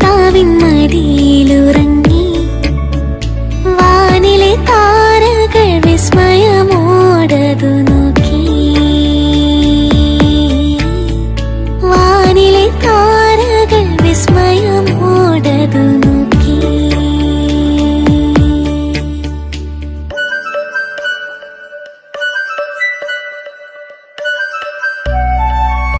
മാതാവിൻ മടിയിലുറങ്ങി